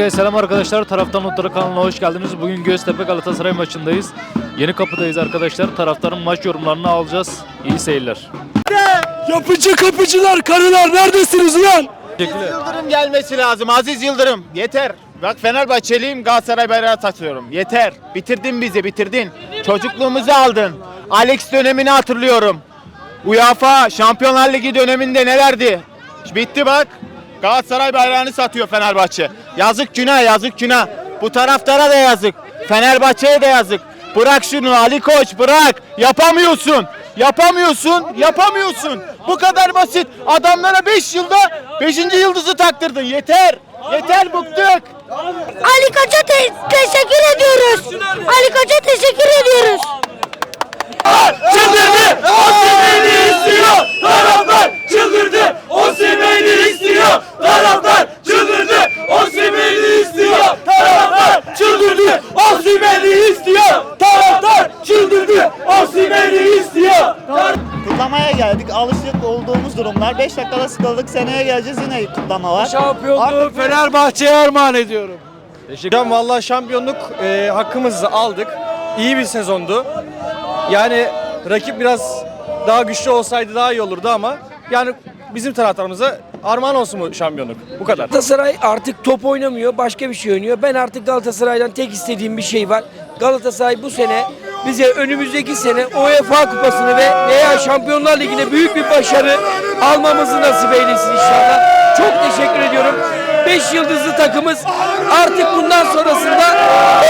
Herkese selam arkadaşlar. Taraftan Notları kanalına hoş geldiniz. Bugün Göztepe Galatasaray maçındayız. Yeni kapıdayız arkadaşlar. Taraftarın maç yorumlarını alacağız. İyi seyirler. Yapıcı kapıcılar, karılar neredesiniz ulan? Yıldırım gelmesi lazım. Aziz Yıldırım. Yeter. Bak Fenerbahçeliyim Galatasaray bayrağı taşıyorum. Yeter. Bitirdin bizi bitirdin. Çocukluğumuzu aldın. Alex dönemini hatırlıyorum. UEFA Şampiyonlar Ligi döneminde nelerdi? Bitti bak. Galatasaray bayrağını satıyor Fenerbahçe. Yazık günah yazık günah. Bu taraftara da yazık. Fenerbahçe'ye de yazık. Bırak şunu Ali Koç bırak. Yapamıyorsun. Yapamıyorsun. Yapamıyorsun. Bu kadar basit. Adamlara 5 yılda 5. yıldızı taktırdın. Yeter. Yeter bıktık. Ali Koç'a te- teşekkür ediyoruz. Ali Koç'a teşekkür ediyoruz. Çıldırdı! Osimhen'i istiyor! Taraftar çıldırdı! Osimhen'i istiyor! Taraftar çıldırdı! Osimhen'i istiyor! Taraftar çıldırdı! Osimhen'i istiyor! Taraftar çıldırdı! Osimhen'i istiyor! Kutlamaya geldik. Alışık olduğumuz durumlar. 5 dakikada sıkıldık. Seneye geleceğiz yine kutlama var. Şampiyonluğu Fenerbahçe'ye armağan ediyorum. Hocam vallahi şampiyonluk e, hakkımızı aldık. İyi bir sezondu. Yani rakip biraz daha güçlü olsaydı daha iyi olurdu ama yani bizim taraftarımıza armağan olsun bu şampiyonluk. Bu kadar. Galatasaray artık top oynamıyor, başka bir şey oynuyor. Ben artık Galatasaray'dan tek istediğim bir şey var. Galatasaray bu sene bize önümüzdeki sene UEFA Kupası'nı ve veya Şampiyonlar Ligi'ne büyük bir başarı almamızı nasip eylesin inşallah. Çok teşekkür ediyorum. 5 yıldızlı takımız artık bundan sonrasında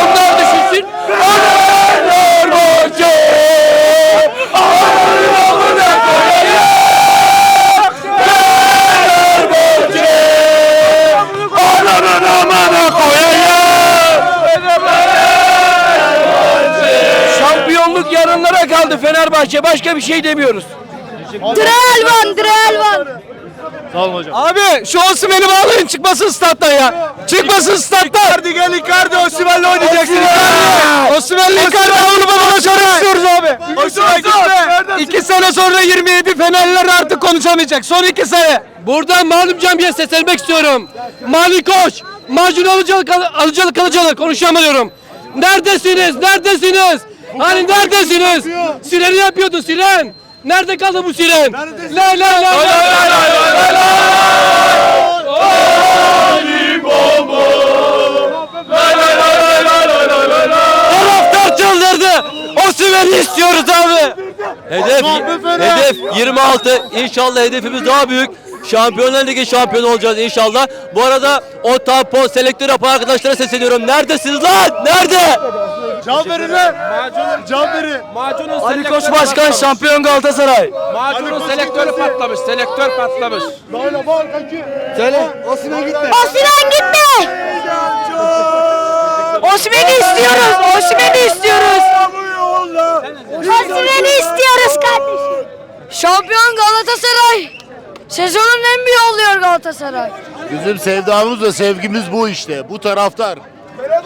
onlar düşünsün. Fenerbahçe! Amına koyayım! Ananın amına koyayım! Şampiyonluk yarınlara kaldı Fenerbahçe. Başka bir şey demiyoruz. Drelvan, Drelvan. Sağ olun hocam. Abi şu Osimhen'i bağlayın çıkmasın stat'tan ya. Çıkmasın stat'tan. Icardi gel Icardi Osimhen'le oynayacaksın. Osimhen'le Icardi Avrupa'da başarı istiyoruz abi. Osimhen gitme. İki sene sonra 27 Fenerliler artık konuşamayacak. Son iki sene. Buradan malum camiye seslenmek istiyorum. Mali Koç, Macun Alıcalı, Alıcalı Kılıcalı konuşamıyorum. Neredesiniz? Neredesiniz? Hani neredesiniz? Sireni yapıyordun siren. Nerede kaldı bu siren? La la la la la la la la Taraftar çıldırdı. Osimhen'i istiyoruz abi. Hedef, hedef 26. İnşallah hedefimiz daha büyük. Şampiyonlar Ligi şampiyonu olacağız inşallah. Bu arada o tampon selektör yapan arkadaşlara sesleniyorum. Neredesiniz lan? Nerede? Ali Koç Başkan şampiyon Galatasaray. Macunun selektörü patlamış. Selektör patlamış. Osman gitme. Osman'ı istiyoruz. Osman'ı istiyoruz. Osman'ı istiyoruz kardeşim. Şampiyon Galatasaray. Sezonun en büyüğü oluyor Galatasaray. Bizim sevdamız ve sevgimiz bu işte. Bu taraftar.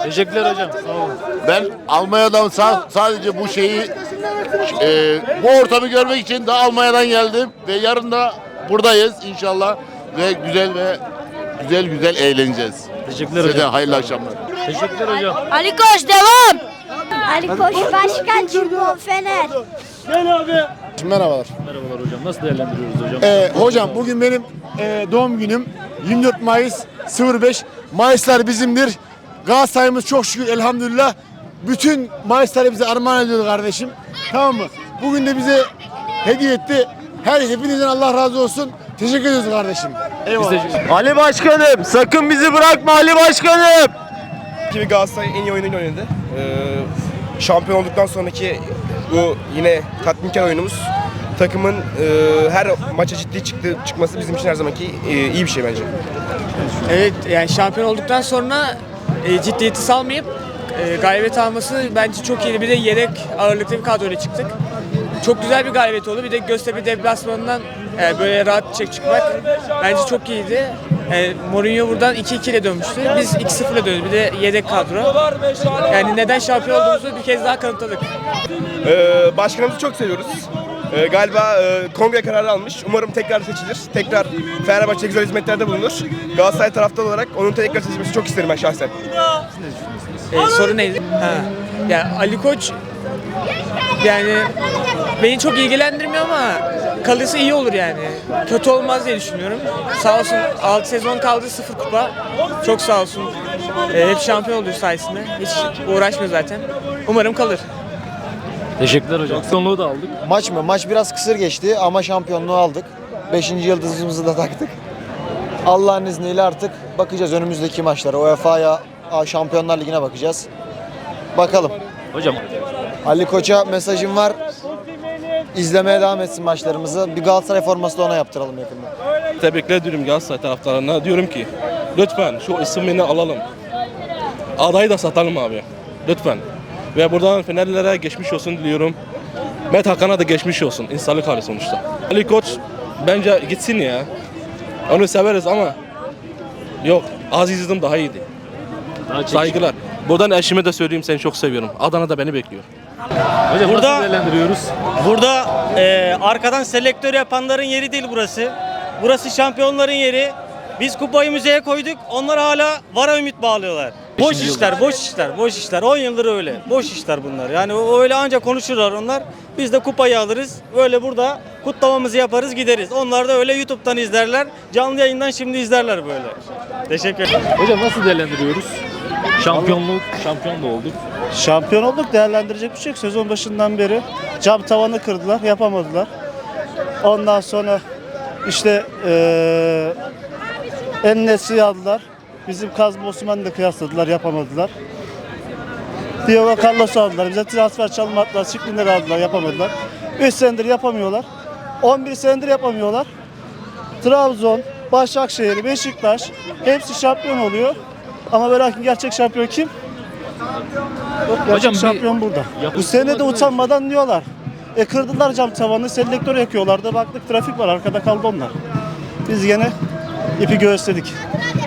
Teşekkürler hocam. Sağ olun. Ben Almanya'dan sa- sadece bu şeyi e, bu ortamı görmek için de Almanya'dan geldim ve yarın da buradayız inşallah ve güzel ve güzel güzel eğleneceğiz. Teşekkürler Size de hocam. hayırlı akşamlar. Teşekkürler hocam. Ali Koç devam. Ali Koç başkan Cimbom Fener. Merhabalar. Merhabalar hocam. Nasıl değerlendiriyoruz hocam? Ee, hocam bugün benim e, doğum günüm. 24 Mayıs 05. Mayıslar bizimdir. Galatasaray'ımız çok şükür elhamdülillah. Bütün Mayısları bize armağan ediyor kardeşim. Tamam mı? Bugün de bize hediye etti. Her hepinizden Allah razı olsun. Teşekkür ediyoruz kardeşim. Eyvallah. Ali Başkanım sakın bizi bırakma Ali Başkanım. Gibi Galatasaray en iyi oyununu oynadı. Ee, şampiyon olduktan sonraki bu yine tatminkar oyunumuz takımın e, her maça ciddi çıktı çıkması bizim için her zamanki e, iyi bir şey bence. Evet yani şampiyon olduktan sonra e, ciddiyeti salmayıp e, galibiyet alması bence çok iyi. Bir de yedek ağırlıklı bir kadroyla çıktık. Çok güzel bir galibiyet oldu. Bir de Göztepe deplasmanından e, böyle rahat çek çıkmak bence çok iyiydi. E, Mourinho buradan 2-2 ile dönmüştü. Biz 2-0 ile döndük. Bir de yedek kadro. Yani neden şampiyon olduğumuzu bir kez daha kanıtladık. Ee, başkanımızı çok seviyoruz. Ee, galiba e, kongre kararı almış. Umarım tekrar seçilir. Tekrar Fenerbahçe güzel hizmetlerde bulunur. Galatasaray taraftar olarak onun tekrar seçilmesi çok isterim ben şahsen. E, soru neydi? Ha. Ya Ali Koç yani beni çok ilgilendirmiyor ama kalırsa iyi olur yani. Kötü olmaz diye düşünüyorum. Sağ olsun 6 sezon kaldı 0 kupa. Çok sağ olsun. E, hep şampiyon oluyor sayesinde. Hiç uğraşmıyor zaten. Umarım kalır. Teşekkürler hocam. Sonluğu da aldık. Maç mı? Maç biraz kısır geçti ama şampiyonluğu aldık. Beşinci yıldızımızı da taktık. Allah'ın izniyle artık bakacağız önümüzdeki maçlara. UEFA'ya, Şampiyonlar Ligi'ne bakacağız. Bakalım. Hocam Ali Koç'a mesajım var. İzlemeye devam etsin maçlarımızı. Bir Galatasaray forması da ona yaptıralım yakında. Tebrikler ediyorum Galatasaray taraftarlarına. Diyorum ki lütfen şu isimini alalım. Adayı da satalım abi. Lütfen. Ve buradan Fenerlilere geçmiş olsun diliyorum. Met Hakan'a da geçmiş olsun. İnsanlık hali sonuçta. Ali Koç bence gitsin ya. Onu severiz ama yok Aziz Yıldırım daha iyiydi. daha. Saygılar. Buradan eşime de söyleyeyim seni çok seviyorum. Adana'da beni bekliyor. Hocam Burada- nasıl değerlendiriyoruz? Burada e, arkadan selektör yapanların yeri değil burası. Burası şampiyonların yeri. Biz kupayı müzeye koyduk. Onlar hala vara ümit bağlıyorlar. Boş işler, boş işler, boş işler. 10 yıldır öyle. Boş işler bunlar. Yani o- öyle ancak konuşurlar onlar. Biz de kupayı alırız. Böyle burada kutlamamızı yaparız gideriz. Onlar da öyle YouTube'dan izlerler. Canlı yayından şimdi izlerler böyle. Teşekkür ederim. Hocam nasıl değerlendiriyoruz? Şampiyonluk, şampiyon da olduk. Şampiyon olduk değerlendirecek bir şey yok. Sezon başından beri cam tavanı kırdılar, yapamadılar. Ondan sonra işte eee en nesli aldılar. Bizim Kazım Osman'ı da kıyasladılar, yapamadılar. Diogo Carlos'u aldılar. Bize transfer çalmadılar, Şiklinleri aldılar, yapamadılar. 3 senedir yapamıyorlar. 11 senedir yapamıyorlar. Trabzon, Başakşehir, Beşiktaş hepsi şampiyon oluyor. Ama ve lakin gerçek şampiyon kim? Yok, gerçek Hocam bir- şampiyon burada. Yapı- Bu sene de utanmadan diyorlar. E kırdılar cam tavanı, selektör yakıyorlardı. Baktık trafik var, arkada kaldı onlar. Biz gene ipi göğüsledik.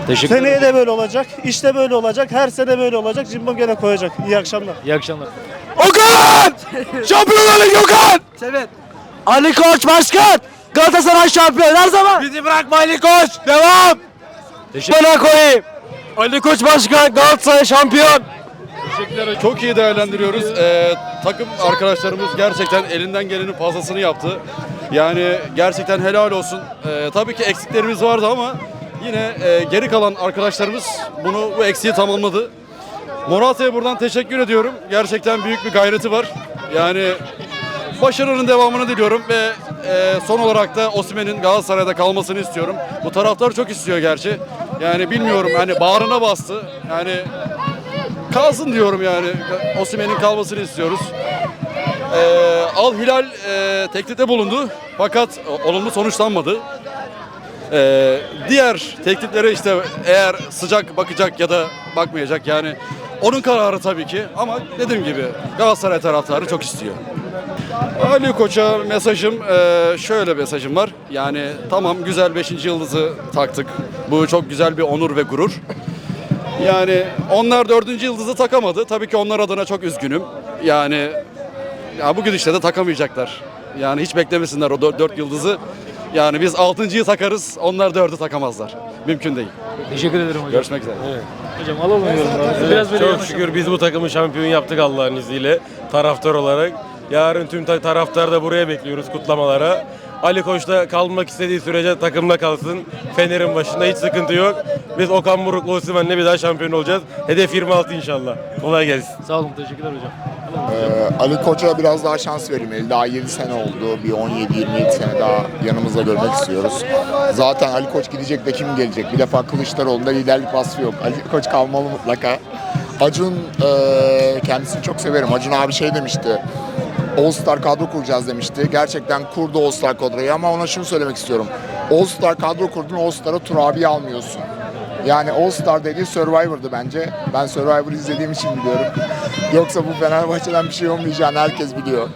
Teşekkür ederim. Seneye de böyle olacak, işte böyle olacak, her sene böyle olacak. Cimbom gene koyacak. İyi akşamlar. İyi akşamlar. Okan! Şampiyonlar Ligi Okan! Evet. Ali Koç başkan! Galatasaray şampiyon her zaman! Bizi bırakma Ali Koç! Devam! Teşekkür, Bana koyayım! Ali Koç başkan Galatasaray şampiyon! teşekkürler. Çok iyi değerlendiriyoruz. Ee, takım arkadaşlarımız gerçekten elinden gelenin fazlasını yaptı. Yani gerçekten helal olsun. Ee, tabii ki eksiklerimiz vardı ama yine e, geri kalan arkadaşlarımız bunu bu eksiği tamamladı. Morata'ya buradan teşekkür ediyorum. Gerçekten büyük bir gayreti var. Yani başarının devamını diliyorum ve e, son olarak da Osimhen'in Galatasaray'da kalmasını istiyorum. Bu taraftar çok istiyor gerçi. Yani bilmiyorum hani bağrına bastı. Yani kalsın diyorum yani. Osimhen'in kalmasını istiyoruz. Ee, Al Hilal e, teklifte bulundu fakat olumlu sonuçlanmadı. Ee, diğer tekliflere işte eğer sıcak bakacak ya da bakmayacak yani onun kararı tabii ki ama dediğim gibi Galatasaray taraftarı çok istiyor. Ali Koç'a mesajım e, şöyle mesajım var. Yani tamam güzel 5. yıldızı taktık. Bu çok güzel bir onur ve gurur. Yani onlar dördüncü yıldızı takamadı. Tabii ki onlar adına çok üzgünüm. Yani ya bu gidişle de takamayacaklar. Yani hiç beklemesinler o dört, dört yıldızı. Yani biz altıncıyı takarız, onlar dördü takamazlar. Mümkün değil. Teşekkür ederim hocam. Görüşmek üzere. Hocam alalım yorumlarınızı. Biraz böyle Çok şükür biz bu takımı şampiyon yaptık Allah'ın izniyle taraftar olarak. Yarın tüm ta- taraftar da buraya bekliyoruz kutlamalara. Ali Koç da kalmak istediği sürece takımda kalsın. Fener'in başında hiç sıkıntı yok. Biz Okan Buruk'la Osimhen'le bir daha şampiyon olacağız. Hedef 26 inşallah. Kolay gelsin. Sağ olun, teşekkürler hocam. Ee, Ali Koç'a biraz daha şans verilmeli. Daha 7 sene oldu. Bir 17-27 sene daha yanımızda görmek istiyoruz. Zaten Ali Koç gidecek de kim gelecek? Bir defa Kılıçdaroğlu'nda liderlik vasfı yok. Ali Koç kalmalı mutlaka. Acun e, kendisini çok severim. Acun abi şey demişti. All Star kadro kuracağız demişti. Gerçekten kurdu All Star kadroyu ama ona şunu söylemek istiyorum. All Star kadro kurdun All Star'a Turabi almıyorsun. Yani All Star dediği Survivor'dı bence. Ben Survivor'ı izlediğim için biliyorum. Yoksa bu Fenerbahçe'den bir şey olmayacağını herkes biliyor.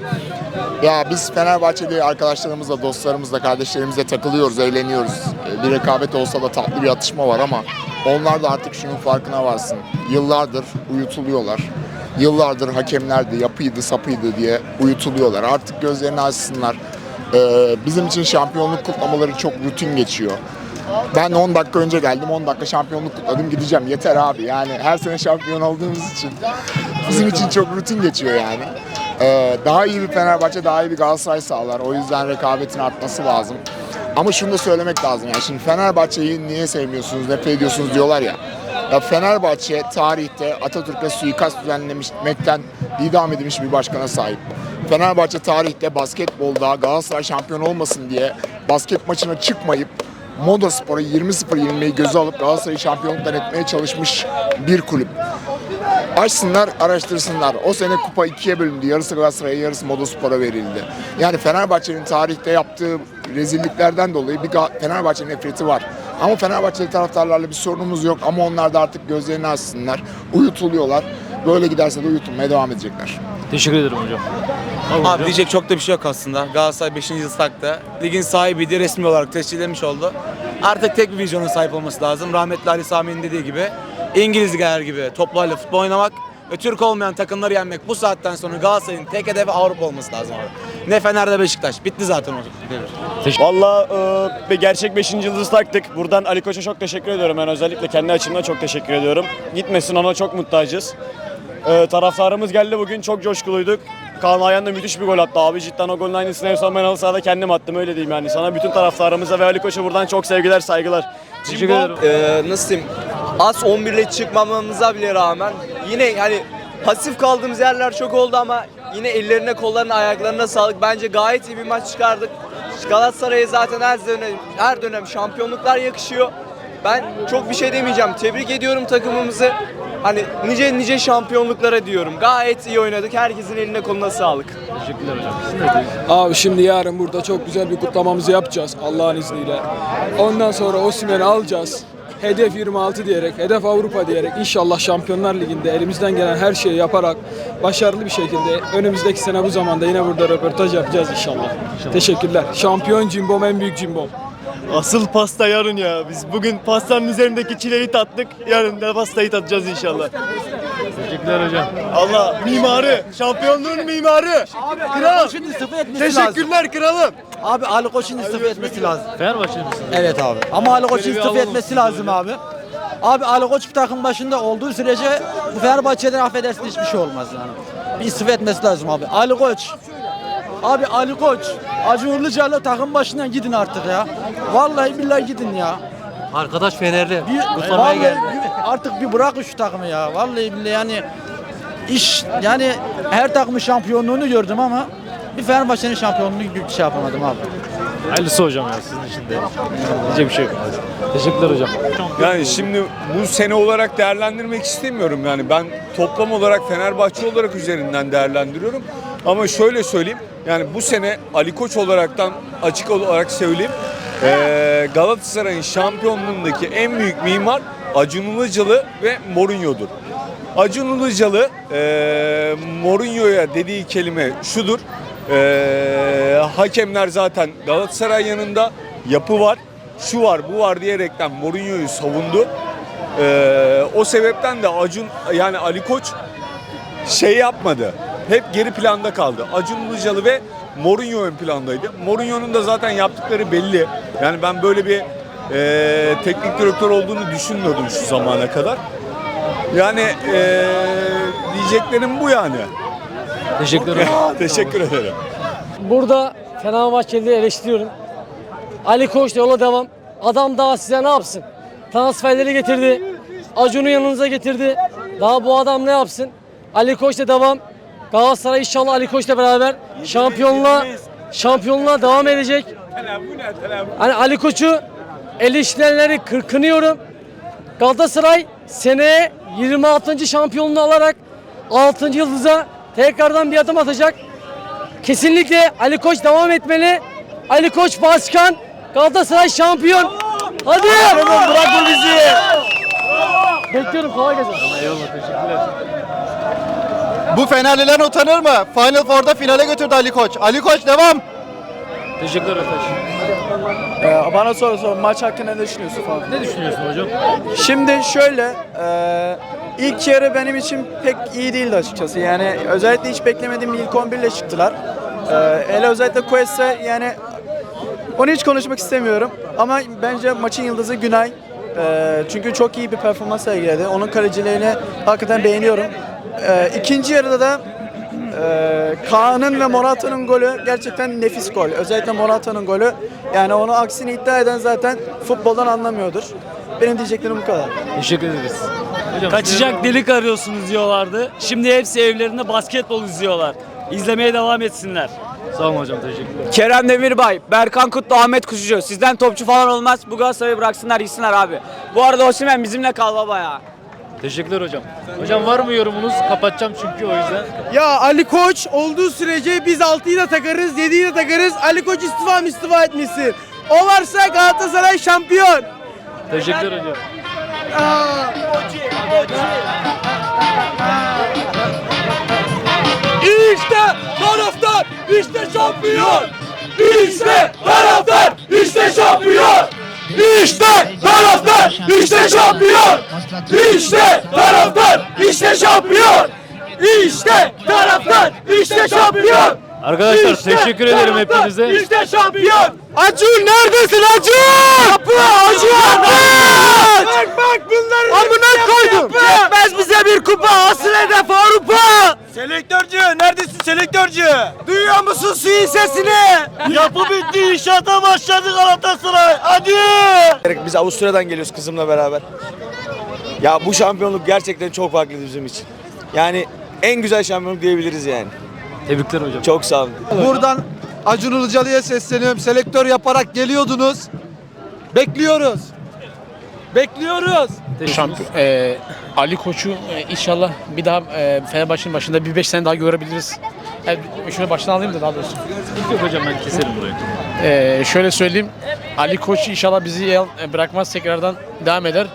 Ya biz Fenerbahçeli arkadaşlarımızla, dostlarımızla, kardeşlerimizle takılıyoruz, eğleniyoruz. Bir rekabet olsa da tatlı bir atışma var ama onlar da artık şunun farkına varsın. Yıllardır uyutuluyorlar. Yıllardır hakemlerdi, yapıydı, sapıydı diye uyutuluyorlar. Artık gözlerini açsınlar. Ee, bizim için şampiyonluk kutlamaları çok rutin geçiyor. Ben 10 dakika önce geldim, 10 dakika şampiyonluk kutladım gideceğim. Yeter abi yani her sene şampiyon olduğumuz için bizim için çok rutin geçiyor yani. Ee, daha iyi bir Fenerbahçe, daha iyi bir Galatasaray sağlar. O yüzden rekabetin artması lazım. Ama şunu da söylemek lazım yani şimdi Fenerbahçe'yi niye sevmiyorsunuz, nefret ediyorsunuz diyorlar ya. Ya Fenerbahçe tarihte Atatürk'e suikast düzenlemekten idam edilmiş bir başkana sahip. Fenerbahçe tarihte basketbolda Galatasaray şampiyon olmasın diye basket maçına çıkmayıp Moda Spor'a 20-0 yenilmeyi göze alıp Galatasaray'ı şampiyonluktan etmeye çalışmış bir kulüp. Açsınlar, araştırsınlar. O sene kupa ikiye bölündü. Yarısı Galatasaray'a, yarısı Moda Spor'a verildi. Yani Fenerbahçe'nin tarihte yaptığı rezilliklerden dolayı bir Fenerbahçe nefreti var. Ama Fenerbahçeli taraftarlarla bir sorunumuz yok. Ama onlar da artık gözlerini açsınlar. Uyutuluyorlar. Böyle giderse de uyutulmaya devam edecekler. Teşekkür ederim hocam. Abi diyecek çok da bir şey yok aslında. Galatasaray 5. yıl takta. Ligin sahibiydi, resmi olarak tescillemiş oldu. Artık tek bir vizyona sahip olması lazım. Rahmetli Ali Sami'nin dediği gibi İngiliz gibi toplarla futbol oynamak ve Türk olmayan takımları yenmek. Bu saatten sonra Galatasaray'ın tek hedefi Avrupa olması lazım abi. Ne Fener'de Beşiktaş. Bitti zaten o devir. Valla e, gerçek 5. yıldız taktık. Buradan Ali Koç'a çok teşekkür ediyorum. Ben özellikle kendi açımdan çok teşekkür ediyorum. Gitmesin ona çok muhtacız. E, taraftarımız geldi bugün. Çok coşkuluyduk. Kaan Ayhan da müthiş bir gol attı abi. Cidden o golün aynısını en son ben halı sahada kendim attım öyle diyeyim yani. Sana bütün taraftarımıza ve Ali Koç'a buradan çok sevgiler, saygılar. Teşekkür ederim. Ee, nasıl diyeyim? Az 11 ile çıkmamamıza bile rağmen yine hani pasif kaldığımız yerler çok oldu ama yine ellerine, kollarına, ayaklarına sağlık. Bence gayet iyi bir maç çıkardık. Galatasaray'a zaten her dönem, her dönem şampiyonluklar yakışıyor. Ben çok bir şey demeyeceğim. Tebrik ediyorum takımımızı. Hani nice nice şampiyonluklara diyorum. Gayet iyi oynadık. Herkesin eline koluna sağlık. Teşekkürler hocam. Abi şimdi yarın burada çok güzel bir kutlamamızı yapacağız Allah'ın izniyle. Ondan sonra Osimhen'i alacağız. Hedef 26 diyerek, hedef Avrupa diyerek inşallah Şampiyonlar Ligi'nde elimizden gelen her şeyi yaparak başarılı bir şekilde önümüzdeki sene bu zamanda yine burada röportaj yapacağız inşallah. Teşekkürler. Şampiyon cimbom en büyük cimbom. Asıl pasta yarın ya. Biz bugün pastanın üzerindeki çileyi tattık. Yarın da pastayı tadacağız inşallah. Teşekkürler hocam. Allah mimarı, şampiyonluğun mimarı. Kral. Teşekkürler kralım. Abi Ali Koç'un istifa etmesi lazım. Fenerbahçeli misiniz? Evet abi. Ama Ali Koç'un istifa etmesi lazım abi. Abi Ali Koç bir takım başında olduğu sürece bu Fenerbahçe'den affedersin hiçbir şey olmaz yani. Bir istifa etmesi lazım abi. Ali Koç. Abi Ali Koç. Acı Ilıcalı takım başından gidin artık ya. Vallahi billahi gidin ya. Arkadaş Fenerli. Bir, vallahi bir- artık bir bırakın şu takımı ya. Vallahi billahi yani iş yani her takımın şampiyonluğunu gördüm ama bir Fenerbahçe'nin şampiyonluğunu bir şey yapamadım abi. Hayırlısı hocam ya sizin için de. Diyecek bir şey yok. Teşekkürler hocam. Yani şimdi bu sene olarak değerlendirmek istemiyorum. Yani ben toplam olarak Fenerbahçe olarak üzerinden değerlendiriyorum. Ama şöyle söyleyeyim. Yani bu sene Ali Koç olaraktan açık olarak söyleyeyim. eee, Galatasaray'ın şampiyonluğundaki en büyük mimar Acun Ilıcalı ve Mourinho'dur. Acun Ilıcalı eee Mourinho'ya dediği kelime şudur. Eee, hakemler zaten Galatasaray yanında yapı var. Şu var bu var diyerekten Mourinho'yu savundu. Eee, o sebepten de Acun yani Ali Koç şey yapmadı. Hep geri planda kaldı. Acun Ilıcalı ve Mourinho ön plandaydı. Mourinho'nun da zaten yaptıkları belli. Yani ben böyle bir eee, teknik direktör olduğunu düşünmüyordum şu zamana kadar. Yani eee, diyeceklerim bu yani. Teşekkür ederim. Teşekkür ederim. Burada Fenerbahçelileri eleştiriyorum. Ali Koç da yola devam. Adam daha size ne yapsın? Transferleri getirdi. Acun'u yanınıza getirdi. Daha bu adam ne yapsın? Ali Koç da devam. Galatasaray inşallah Ali Koç'la beraber şampiyonluğa şampiyonluğa devam edecek. Hani Ali Koç'u eleştirenleri kırkınıyorum. Galatasaray seneye 26. şampiyonluğu alarak 6. yıldıza tekrardan bir adım atacak. Kesinlikle Ali Koç devam etmeli. Ali Koç başkan, Galatasaray şampiyon. Hadi! Bırakın bizi. Bekliyorum kolay gelsin. Eyvallah teşekkürler. Bu Fenerliler utanır mı? Final Four'da finale götürdü Ali Koç. Ali Koç devam. Teşekkürler arkadaş. Ee, bana soru sor. Maç hakkında ne düşünüyorsun falan? Ne düşünüyorsun hocam? Şimdi şöyle, e, ilk yarı benim için pek iyi değildi açıkçası. Yani özellikle hiç beklemediğim ilk 11 ile çıktılar. Ee, hele özellikle Quest'e yani onu hiç konuşmak istemiyorum. Ama bence maçın yıldızı Günay. Ee, çünkü çok iyi bir performans sergiledi. Onun kaleciliğini hakikaten beğeniyorum. Ee, ikinci yarıda da e, Kaan'ın ve Morata'nın golü gerçekten nefis gol. Özellikle Morata'nın golü. Yani onu aksini iddia eden zaten futboldan anlamıyordur. Benim diyeceklerim bu kadar. Teşekkür ederiz. Hocam, Kaçacak delik arıyorsunuz diyorlardı. Şimdi hepsi evlerinde basketbol izliyorlar. İzlemeye devam etsinler. Sağ olun hocam teşekkürler. Kerem Demirbay, Berkan Kutlu, Ahmet Kuşucu. Sizden topçu falan olmaz. Bu Galatasaray'ı bıraksınlar gitsinler abi. Bu arada Osimhen bizimle kal baba ya. Teşekkürler hocam. Hocam var mı yorumunuz? Kapatacağım çünkü o yüzden. Ya Ali Koç olduğu sürece biz 6'yı da takarız, 7'yi de takarız. Ali Koç istifa mı istifa etmişsin. O varsa Galatasaray şampiyon. Teşekkürler hocam. İşte taraftar, işte şampiyon. İşte taraftar, işte şampiyon. İşte taraftar, işte şampiyon. İşte taraftar, işte şampiyon. İşte taraftar, işte şampiyon. Arkadaşlar İşte teşekkür ederim hepinize. İşte şampiyon. Acun neredesin Acun? Kapı Acun. Bak bak bunları Amına koydum. Yetmez bize bir kupa. Asıl hedef Avrupa. Selektörcü neredesin selektörcü? Duyuyor musun suyun sesini? Yapı bitti inşaata başladı Galatasaray. Hadi. Biz Avusturya'dan geliyoruz kızımla beraber. Ya bu şampiyonluk gerçekten çok farklı bizim için. Yani en güzel şampiyonluk diyebiliriz yani. Tebrikler hocam. Çok sağ olun. Buradan Acun Ilıcalı'ya sesleniyorum. Selektör yaparak geliyordunuz. Bekliyoruz. Bekliyoruz. Ee, Ali Koç'u e, inşallah bir daha e, Fenerbahçe'nin başında bir beş sene daha görebiliriz. Yani şöyle baştan alayım da daha doğrusu. Yok hocam ben keserim burayı. Ee, şöyle söyleyeyim. Ali Koç inşallah bizi yal- e, bırakmaz tekrardan devam eder.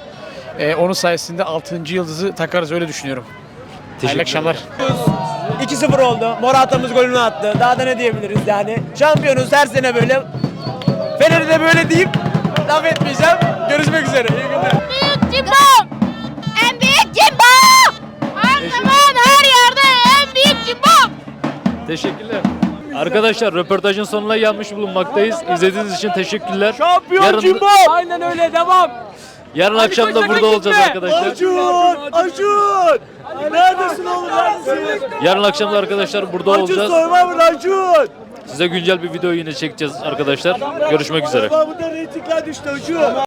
Ee, onun sayesinde 6. yıldızı takarız öyle düşünüyorum. Hayırlı akşamlar. 2-0 oldu. Morata'mız golünü attı. Daha da ne diyebiliriz yani. Şampiyonuz her sene böyle. Fener'i de böyle deyip laf etmeyeceğim. Görüşmek üzere. İyi günler. Cimbom! En büyük cimbom! Her zaman her yerde en büyük cimbom! Teşekkürler. Arkadaşlar röportajın sonuna gelmiş bulunmaktayız. İzlediğiniz için teşekkürler. Şampiyon Yarın- cimbom! Aynen öyle devam. Yarın akşam da burada olacağız arkadaşlar. Acun! Acun! Neredesin oğlum neredesin? Yarın akşam da arkadaşlar burada Acun olacağız. Survivor Acun! Size güncel bir video yine çekeceğiz arkadaşlar. Görüşmek üzere. Survivor'da reytingler düştü Acun.